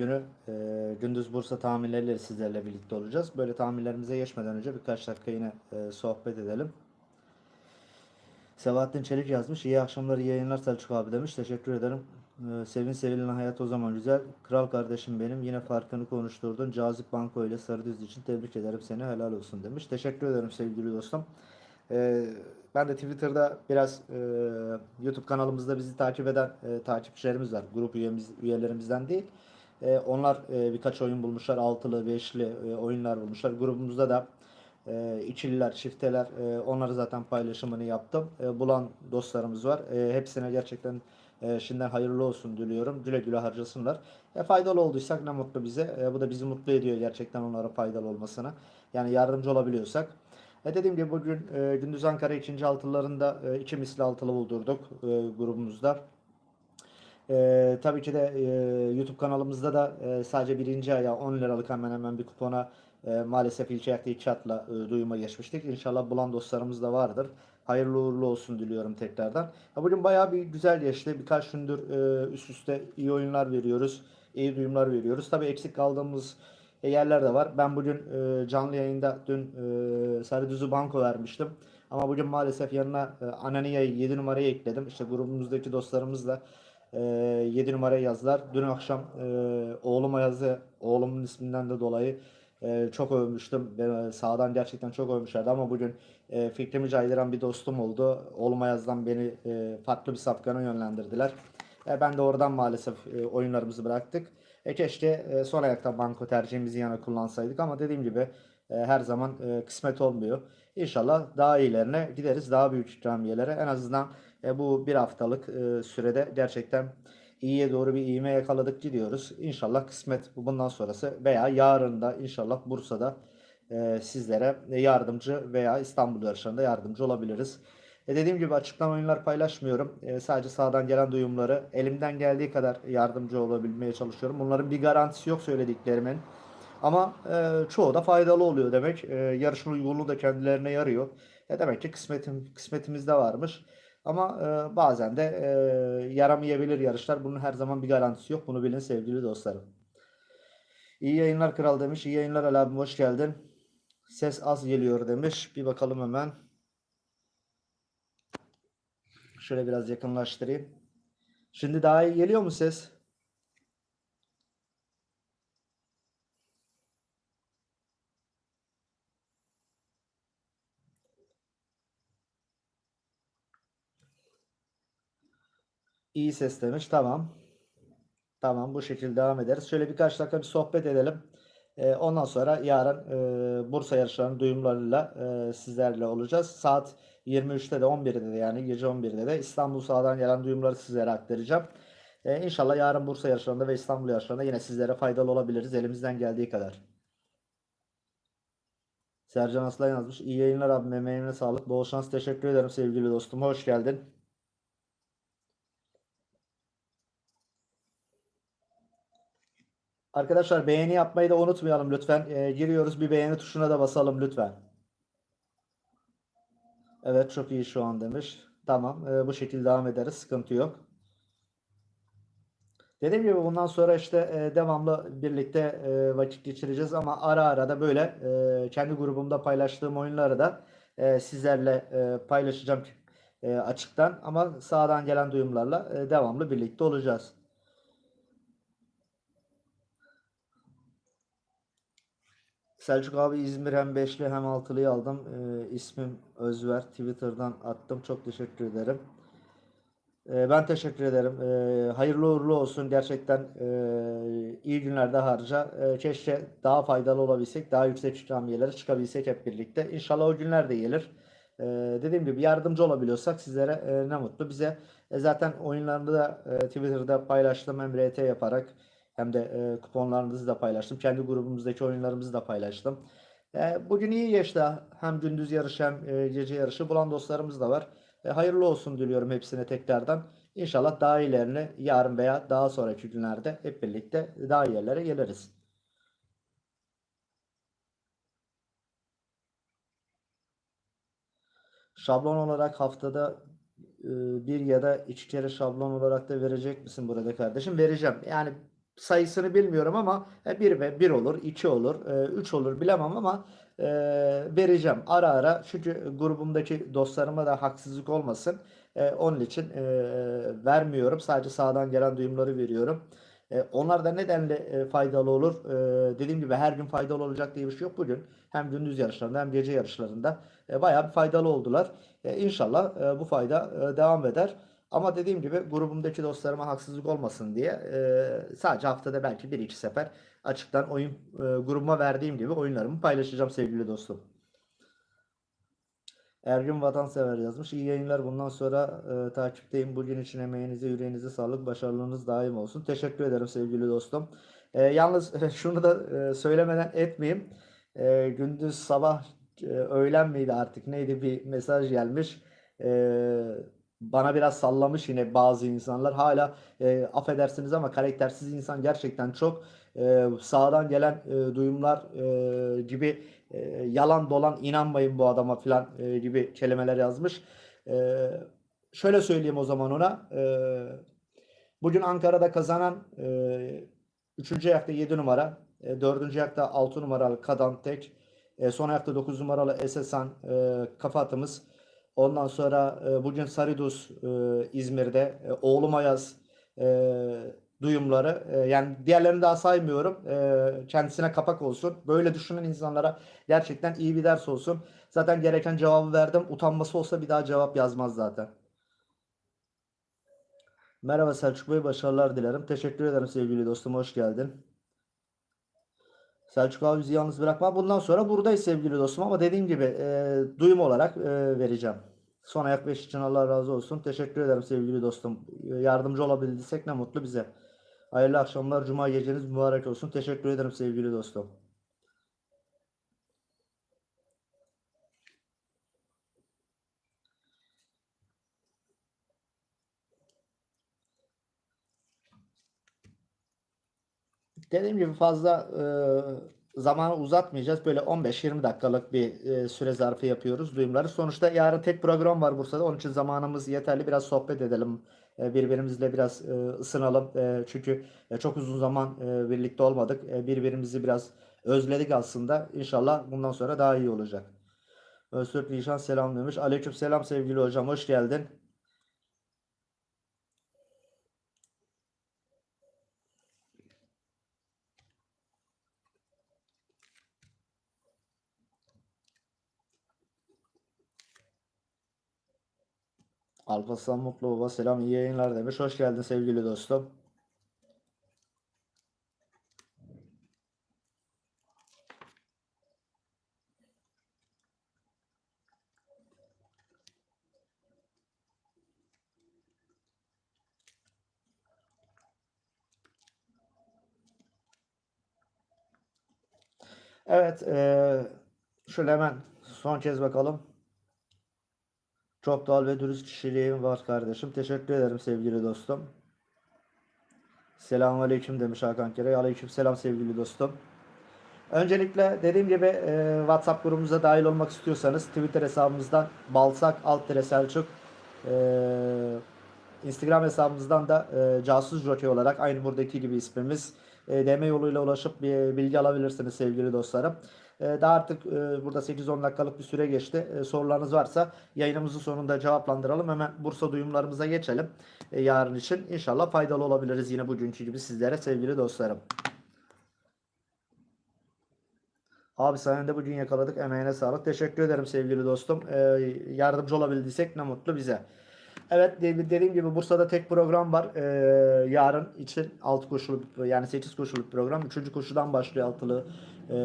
günü e, gündüz Bursa tahminleriyle sizlerle birlikte olacağız. Böyle tahminlerimize geçmeden önce birkaç dakika yine e, sohbet edelim. Sebahattin Çelik yazmış. İyi akşamlar, yayınlar Selçuk abi demiş. Teşekkür ederim. Ee, Sevin sevilen hayat o zaman güzel. Kral kardeşim benim. Yine farkını konuşturdun. Cazip Banko ile Sarıdüz için tebrik ederim seni. Helal olsun demiş. Teşekkür ederim sevgili dostum. Ee, ben de Twitter'da biraz e, YouTube kanalımızda bizi takip eden e, takipçilerimiz var. Grup üyemiz, üyelerimizden değil. E, onlar e, birkaç oyun bulmuşlar. Altılı, beşli e, oyunlar bulmuşlar. Grubumuzda da e, ikililer, çifteler e, onları zaten paylaşımını yaptım. E, bulan dostlarımız var. E, hepsine gerçekten e, şimdiden hayırlı olsun diliyorum. Güle güle harcasınlar. E, faydalı olduysak ne mutlu bize. E, bu da bizi mutlu ediyor gerçekten onlara faydalı olmasına. Yani yardımcı olabiliyorsak. E, dediğim gibi bugün e, Gündüz Ankara ikinci altılarında e, misli altılı buldurduk e, grubumuzda. E, tabii ki de e, YouTube kanalımızda da e, sadece birinci aya 10 liralık hemen hemen bir kupona e, maalesef ilçe yaktığı çatla e, duyuma geçmiştik. İnşallah bulan dostlarımız da vardır. Hayırlı uğurlu olsun diliyorum tekrardan. Ya bugün bayağı bir güzel geçti. Birkaç gündür e, üst üste iyi oyunlar veriyoruz. iyi duyumlar veriyoruz. Tabii eksik kaldığımız e, yerler de var. Ben bugün e, canlı yayında dün e, Sarıdüzü Banko vermiştim. Ama bugün maalesef yanına e, Anania'yı 7 numarayı ekledim. İşte grubumuzdaki dostlarımızla e, 7 numarayı yazdılar. Dün akşam e, oğluma yazdı. Oğlumun isminden de dolayı e, çok övmüştüm. Ben, sağdan gerçekten çok övmüşlerdi ama bugün e, fikrimi caydıran bir dostum oldu. Oğluma yazdan beni e, farklı bir safkana yönlendirdiler. E, ben de oradan maalesef e, oyunlarımızı bıraktık. E, keşke e, son ayakta banko tercihimizi yana kullansaydık ama dediğim gibi e, her zaman e, kısmet olmuyor. İnşallah daha iyilerine gideriz. Daha büyük ikramiyelere. En azından e, bu bir haftalık e, sürede gerçekten iyiye doğru bir ivme yakaladık gidiyoruz. İnşallah kısmet bu bundan sonrası veya yarın da inşallah Bursa'da e, sizlere yardımcı veya İstanbul yarışlarında yardımcı olabiliriz. E dediğim gibi açıktan oyunlar paylaşmıyorum. E, sadece sağdan gelen duyumları elimden geldiği kadar yardımcı olabilmeye çalışıyorum. Bunların bir garantisi yok söylediklerimin. Ama e, çoğu da faydalı oluyor demek. E, yarışın uygunluğu da kendilerine yarıyor. E, demek ki kısmetim, kısmetimizde varmış. Ama e, bazen de e, yaramayabilir yarışlar. Bunun her zaman bir garantisi yok. Bunu bilin sevgili dostlarım. İyi yayınlar kral demiş. İyi yayınlar Ali abim hoş geldin. Ses az geliyor demiş. Bir bakalım hemen. Şöyle biraz yakınlaştırayım. Şimdi daha iyi geliyor mu ses? İyi ses demiş. Tamam. Tamam bu şekilde devam ederiz. Şöyle birkaç dakika bir sohbet edelim. Ee, ondan sonra yarın e, Bursa yarışlarının duyumlarıyla e, sizlerle olacağız. Saat 23'te de 11'de de yani gece 11'de de İstanbul sahadan gelen duyumları sizlere aktaracağım. Ee, inşallah yarın Bursa yarışlarında ve İstanbul yarışlarında yine sizlere faydalı olabiliriz elimizden geldiği kadar. Sercan Aslan yazmış. İyi yayınlar abi. Emeğine sağlık. Bol şans. Teşekkür ederim sevgili dostum. Hoş geldin. Arkadaşlar beğeni yapmayı da unutmayalım lütfen. Ee, giriyoruz bir beğeni tuşuna da basalım lütfen. Evet çok iyi şu an demiş. Tamam ee, bu şekilde devam ederiz. Sıkıntı yok. Dediğim gibi bundan sonra işte e, devamlı birlikte e, vakit geçireceğiz ama ara ara da böyle e, kendi grubumda paylaştığım oyunları da e, sizlerle e, paylaşacağım e, açıktan ama sağdan gelen duyumlarla e, devamlı birlikte olacağız. Selçuk abi İzmir hem 5'li hem 6'lıyı aldım. Ee, ismim Özver. Twitter'dan attım. Çok teşekkür ederim. Ee, ben teşekkür ederim. Ee, hayırlı uğurlu olsun. Gerçekten e, iyi günlerde harca. Ee, keşke daha faydalı olabilsek. Daha yüksek ikramiyelere çıkabilsek hep birlikte. İnşallah o günler de gelir. Ee, dediğim gibi yardımcı olabiliyorsak sizlere e, ne mutlu. Bize e, zaten oyunlarını da e, Twitter'da paylaştım. Hem RT yaparak hem de e, kuponlarımızı da paylaştım. Kendi grubumuzdaki oyunlarımızı da paylaştım. E, bugün iyi geçti. Hem gündüz yarışı hem e, gece yarışı bulan dostlarımız da var. E, hayırlı olsun diliyorum hepsine tekrardan. İnşallah daha iyilerini yarın veya daha sonraki günlerde hep birlikte daha iyi yerlere geliriz. Şablon olarak haftada e, bir ya da iki kere şablon olarak da verecek misin burada kardeşim? Vereceğim. Yani sayısını bilmiyorum ama 1 ve 1 olur, 2 olur, 3 olur bilemem ama e, vereceğim ara ara. Çünkü grubumdaki dostlarıma da haksızlık olmasın. E, onun için e, vermiyorum. Sadece sağdan gelen duyumları veriyorum. E, onlar da nedenle e, faydalı olur? E, dediğim gibi her gün faydalı olacak diye bir şey yok. Bugün hem gündüz yarışlarında hem gece yarışlarında e, bayağı bir faydalı oldular. E, inşallah e, bu fayda e, devam eder. Ama dediğim gibi grubumdaki dostlarıma haksızlık olmasın diye e, sadece haftada belki bir iki sefer açıktan oyun e, grubuma verdiğim gibi oyunlarımı paylaşacağım sevgili dostum. Ergün Vatansever yazmış. İyi yayınlar. Bundan sonra e, takipteyim. Bugün için emeğinize, yüreğinize sağlık, başarılarınız daim olsun. Teşekkür ederim sevgili dostum. E, yalnız şunu da e, söylemeden etmeyeyim. E, gündüz, sabah, e, öğlen miydi artık neydi bir mesaj gelmiş. E, bana biraz sallamış yine bazı insanlar. Hala e, affedersiniz ama karaktersiz insan gerçekten çok. E, sağdan gelen e, duyumlar e, gibi e, yalan dolan inanmayın bu adama falan e, gibi kelimeler yazmış. E, şöyle söyleyeyim o zaman ona. E, bugün Ankara'da kazanan e, 3. ayakta 7 numara, e, 4. ayakta 6 numaralı Kadan Tek, e, son ayakta 9 numaralı Esesan e, kafa atımız. Ondan sonra e, bugün Saridus e, İzmir'de, e, Oğlum Ayaz e, duyumları. E, yani diğerlerini daha saymıyorum. E, kendisine kapak olsun. Böyle düşünen insanlara gerçekten iyi bir ders olsun. Zaten gereken cevabı verdim. Utanması olsa bir daha cevap yazmaz zaten. Merhaba Selçuk Bey, başarılar dilerim. Teşekkür ederim sevgili dostum, hoş geldin. Selçuk abi bizi yalnız bırakma. Bundan sonra buradayız sevgili dostum ama dediğim gibi e, duyum olarak e, vereceğim. Son ayak beş için Allah razı olsun. Teşekkür ederim sevgili dostum. Yardımcı olabildiysek ne mutlu bize. Hayırlı akşamlar. Cuma geceniz mübarek olsun. Teşekkür ederim sevgili dostum. Dediğim gibi fazla e, zamanı uzatmayacağız. Böyle 15-20 dakikalık bir e, süre zarfı yapıyoruz duyumları. Sonuçta yarın tek program var Bursa'da. Onun için zamanımız yeterli. Biraz sohbet edelim. E, birbirimizle biraz e, ısınalım. E, çünkü e, çok uzun zaman e, birlikte olmadık. E, birbirimizi biraz özledik aslında. İnşallah bundan sonra daha iyi olacak. Öztürk Nişan selam demiş. Aleyküm selam sevgili hocam. Hoş geldin. Alparslan Mutlu Baba selam iyi yayınlar demiş. Hoş geldin sevgili dostum. Evet, şöyle hemen son kez bakalım. Çok doğal ve dürüst kişiliğin var kardeşim. Teşekkür ederim sevgili dostum. Selamun aleyküm demiş Hakan Kere. Aleyküm selam sevgili dostum. Öncelikle dediğim gibi e, WhatsApp grubumuza dahil olmak istiyorsanız Twitter hesabımızdan balsak alt selçuk e, Instagram hesabımızdan da e, casus jockey olarak aynı buradaki gibi ismimiz e, DM yoluyla ulaşıp bir bilgi alabilirsiniz sevgili dostlarım. E, daha artık e, burada 8-10 dakikalık bir süre geçti. E, sorularınız varsa yayınımızın sonunda cevaplandıralım. Hemen Bursa duyumlarımıza geçelim. E, yarın için inşallah faydalı olabiliriz yine bugünkü gibi sizlere sevgili dostlarım. Abi sayende bugün yakaladık. Emeğine sağlık. Teşekkür ederim sevgili dostum. Ee, yardımcı olabildiysek ne mutlu bize. Evet de- dediğim gibi Bursa'da tek program var. Ee, yarın için 6 koşulu yani 8 koşulu program. 3. koşudan başlıyor altılı e,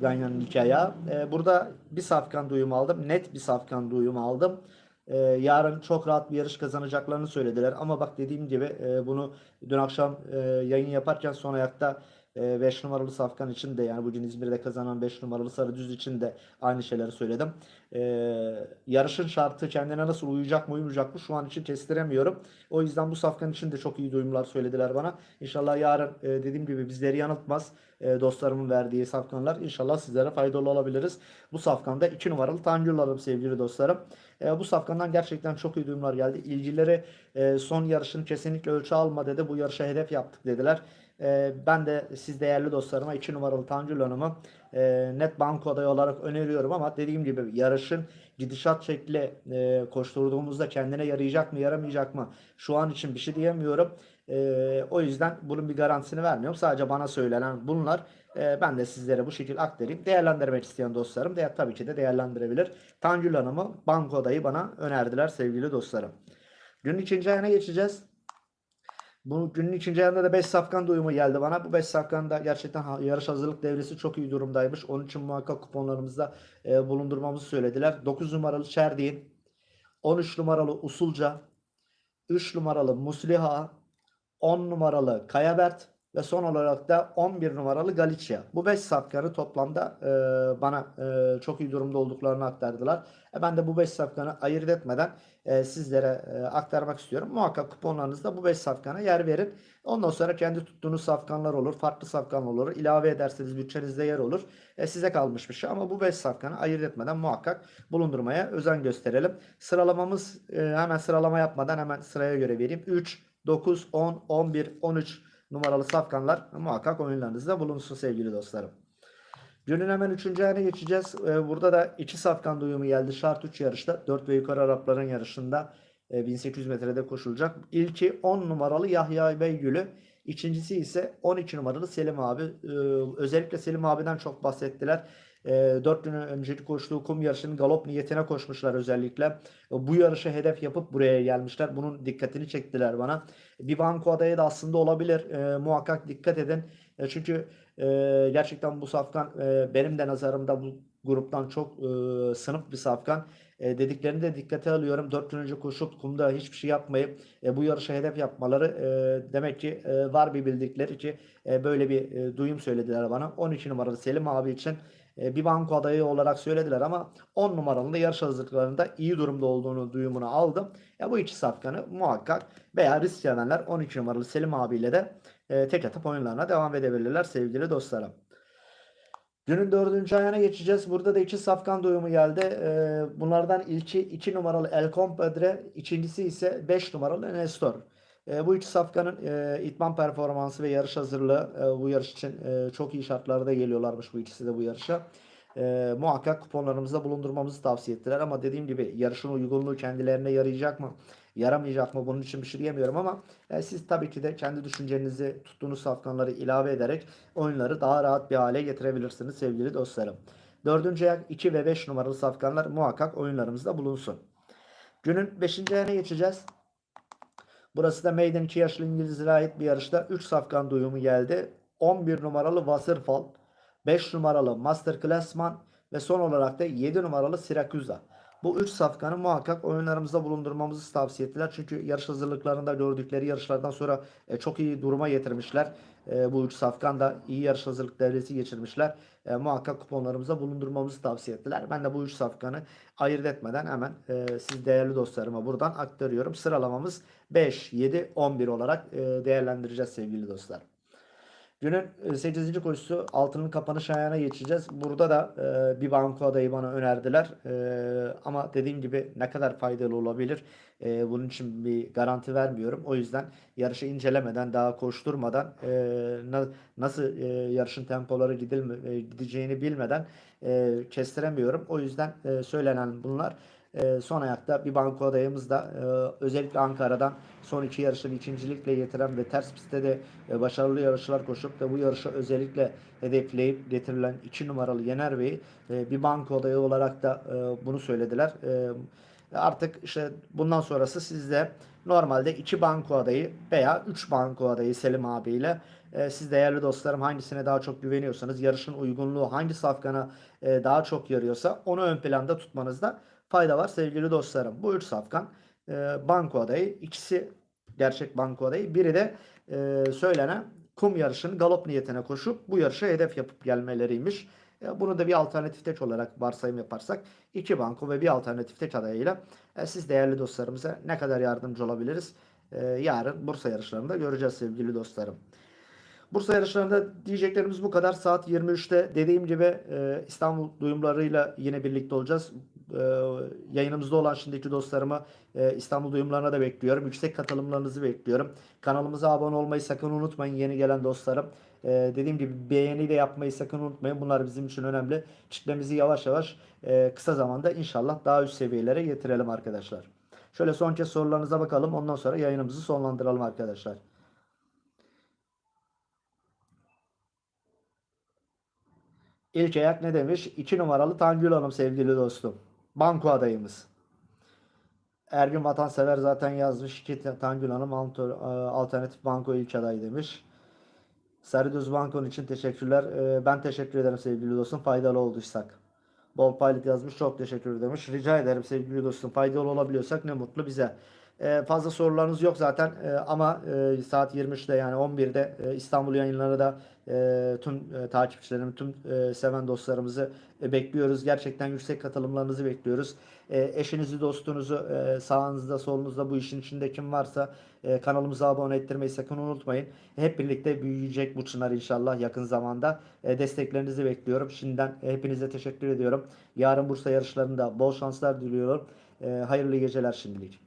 Ganyan'ın hikaye. E, burada bir safkan duyum aldım. Net bir safkan duyum aldım. E, yarın çok rahat bir yarış kazanacaklarını söylediler. Ama bak dediğim gibi e, bunu dün akşam e, yayın yaparken son ayakta 5 numaralı Safkan için de yani bugün İzmir'de kazanan 5 numaralı Sarıdüz için de aynı şeyleri söyledim. Ee, yarışın şartı kendine nasıl uyacak mı uymayacak mı şu an için kestiremiyorum. O yüzden bu Safkan için de çok iyi duyumlar söylediler bana. İnşallah yarın e, dediğim gibi bizleri yanıltmaz e, dostlarımın verdiği Safkanlar. İnşallah sizlere faydalı olabiliriz. Bu Safkan'da 2 numaralı Tangül'larım sevgili dostlarım. E, bu Safkan'dan gerçekten çok iyi duyumlar geldi. İlgileri e, son yarışın kesinlikle ölçü alma dedi. Bu yarışa hedef yaptık dediler. E, ben de siz değerli dostlarıma 2 numaralı Tanju Hanım'ı e, net banko adayı olarak öneriyorum ama dediğim gibi yarışın gidişat şekli e, koşturduğumuzda kendine yarayacak mı yaramayacak mı şu an için bir şey diyemiyorum. E, o yüzden bunun bir garantisini vermiyorum. Sadece bana söylenen bunlar. Ben de sizlere bu şekilde aktarayım. Değerlendirmek isteyen dostlarım de tabii ki de değerlendirebilir. Tanju Hanım'ı banko adayı bana önerdiler sevgili dostlarım. Günün ikinci ayına geçeceğiz. Bu günün ikinci ayında da 5 safkan duyumu geldi bana. Bu 5 safkan da gerçekten yarış hazırlık devresi çok iyi durumdaymış. Onun için muhakkak kuponlarımızda e, bulundurmamızı söylediler. 9 numaralı Şerdin, 13 numaralı Usulca, 3 numaralı Musliha, 10 numaralı Kayabert ve son olarak da 11 numaralı Galicia. Bu 5 safkanı toplamda e, bana e, çok iyi durumda olduklarını aktardılar. E, ben de bu 5 safkanı ayırt etmeden e, sizlere e, aktarmak istiyorum. Muhakkak kuponlarınızda bu 5 safkana yer verin. Ondan sonra kendi tuttuğunuz safkanlar olur, farklı safkan olur. İlave ederseniz bütçenizde yer olur. E, size kalmış bir şey ama bu 5 safkanı ayırt etmeden muhakkak bulundurmaya özen gösterelim. Sıralamamız e, hemen sıralama yapmadan hemen sıraya göre vereyim. 3, 9, 10, 11, 13 numaralı safkanlar muhakkak oyunlarınızda bulunsun sevgili dostlarım. Günün hemen 3. ayına geçeceğiz. Ee, Burada da 2 safkan duyumu geldi. Şart 3 yarışta. 4 ve yukarı Arapların yarışında e, 1800 metrede koşulacak. İlki 10 numaralı Yahya Beygül'ü. İkincisi ise 12 numaralı Selim abi. Ee, Özellikle Selim abiden çok bahsettiler. 4 gün önceki koştuğu kum yarışının galop niyetine koşmuşlar özellikle. Bu yarışa hedef yapıp buraya gelmişler. Bunun dikkatini çektiler bana. Bir banko adayı da aslında olabilir. E, muhakkak dikkat edin. E, çünkü e, gerçekten bu safkan e, benim de nazarımda bu gruptan çok e, sınıf bir safkan. E, dediklerini de dikkate alıyorum. 4 gün önce koşup kumda hiçbir şey yapmayıp e, bu yarışa hedef yapmaları e, demek ki e, var bir bildikleri ki e, böyle bir e, duyum söylediler bana. 12 numaralı Selim abi için e, bir banko adayı olarak söylediler ama 10 numaranın da yarış hazırlıklarında iyi durumda olduğunu duyumunu aldım. Ya bu iki safkanı muhakkak veya risk sevenler 12 numaralı Selim abiyle de e, tek atıp oyunlarına devam edebilirler sevgili dostlarım. Günün dördüncü ayağına geçeceğiz. Burada da iki safkan duyumu geldi. E, bunlardan ilki 2 numaralı El Compadre, ikincisi ise 5 numaralı Nestor. E, bu iki safkanın e, itman performansı ve yarış hazırlığı e, bu yarış için e, çok iyi şartlarda geliyorlarmış bu ikisi de bu yarışa. E, muhakkak kuponlarımızda bulundurmamızı tavsiye ettiler ama dediğim gibi yarışın uygunluğu kendilerine yarayacak mı, yaramayacak mı bunun için bir şey diyemiyorum ama e, siz tabii ki de kendi düşüncenizi tuttuğunuz safkanları ilave ederek oyunları daha rahat bir hale getirebilirsiniz sevgili dostlarım. Dördüncü ayak 2 ve 5 numaralı safkanlar muhakkak oyunlarımızda bulunsun. Günün 5. ayağına geçeceğiz. Burası da Maiden 2 yaşlı İngilizlere ait bir yarışta 3 safkan duyumu geldi. 11 numaralı Wasserfall, 5 numaralı Masterclassman ve son olarak da 7 numaralı Siracusa. Bu 3 safkanı muhakkak oyunlarımızda bulundurmamızı tavsiye ettiler. Çünkü yarış hazırlıklarında gördükleri yarışlardan sonra e, çok iyi duruma getirmişler. E, bu 3 safkan da iyi yarış hazırlık devresi geçirmişler. E, muhakkak kuponlarımıza bulundurmamızı tavsiye ettiler. Ben de bu 3 safkanı ayırt etmeden hemen e, siz değerli dostlarıma buradan aktarıyorum. Sıralamamız 5, 7, 11 olarak e, değerlendireceğiz sevgili dostlar. Günün 8. koşusu altının kapanış ayağına geçeceğiz. Burada da e, bir banko adayı bana önerdiler. E, ama dediğim gibi ne kadar faydalı olabilir e, bunun için bir garanti vermiyorum. O yüzden yarışı incelemeden daha koşturmadan e, na- nasıl e, yarışın tempoları gidilme, e, gideceğini bilmeden e, kestiremiyorum. O yüzden e, söylenen bunlar. E, son ayakta bir banko adayımız da e, özellikle Ankara'dan son iki yarışını ikincilikle getiren ve ters pistte de e, başarılı yarışlar koşup da bu yarışı özellikle hedefleyip getirilen 2 numaralı Yener Bey e, bir banko adayı olarak da e, bunu söylediler. E, artık işte bundan sonrası sizde normalde 2 banko adayı veya 3 banko adayı Selim abiyle e, siz değerli dostlarım hangisine daha çok güveniyorsanız yarışın uygunluğu hangi safkana e, daha çok yarıyorsa onu ön planda tutmanızda fayda var sevgili dostlarım. Bu üç safkan e, banko adayı. ikisi gerçek banko adayı. Biri de e, söylenen kum yarışının galop niyetine koşup bu yarışa hedef yapıp gelmeleriymiş. E, bunu da bir alternatif teç olarak varsayım yaparsak iki banko ve bir alternatif teç adayıyla e, siz değerli dostlarımıza ne kadar yardımcı olabiliriz? E, yarın Bursa yarışlarında göreceğiz sevgili dostlarım. Bursa yarışlarında diyeceklerimiz bu kadar. Saat 23'te dediğim gibi e, İstanbul duyumlarıyla yine birlikte olacağız. e, yayınımızda olan şimdiki dostlarımı e, İstanbul duyumlarına da bekliyorum. Yüksek katılımlarınızı bekliyorum. Kanalımıza abone olmayı sakın unutmayın yeni gelen dostlarım. E, dediğim gibi beğeni de yapmayı sakın unutmayın. Bunlar bizim için önemli. Kitlemizi yavaş yavaş e, kısa zamanda inşallah daha üst seviyelere getirelim arkadaşlar. Şöyle son kez sorularınıza bakalım. Ondan sonra yayınımızı sonlandıralım arkadaşlar. İlk ayak ne demiş? 2 numaralı Tangül Hanım sevgili dostum. Banko adayımız. Ergün Vatansever zaten yazmış. İki Tangül Hanım e, alternatif banko ilk aday demiş. Sarıdüz Banko'nun için teşekkürler. E, Ben teşekkür ederim sevgili dostum. Faydalı olduysak. Bol Pilot yazmış. Çok teşekkür demiş. Rica ederim sevgili dostum. Faydalı olabiliyorsak ne mutlu bize. E, fazla sorularınız yok zaten E, ama e, saat 23'te yani 11'de e, İstanbul yayınları da e, tüm takipçilerimi, tüm seven dostlarımızı bekliyoruz. Gerçekten yüksek katılımlarınızı bekliyoruz. Eşinizi, dostunuzu sağınızda, solunuzda bu işin içinde kim varsa kanalımıza abone ettirmeyi sakın unutmayın. Hep birlikte büyüyecek bu çınar inşallah yakın zamanda. Desteklerinizi bekliyorum. Şimdiden hepinize teşekkür ediyorum. Yarın Bursa yarışlarında bol şanslar diliyorum. Hayırlı geceler şimdilik.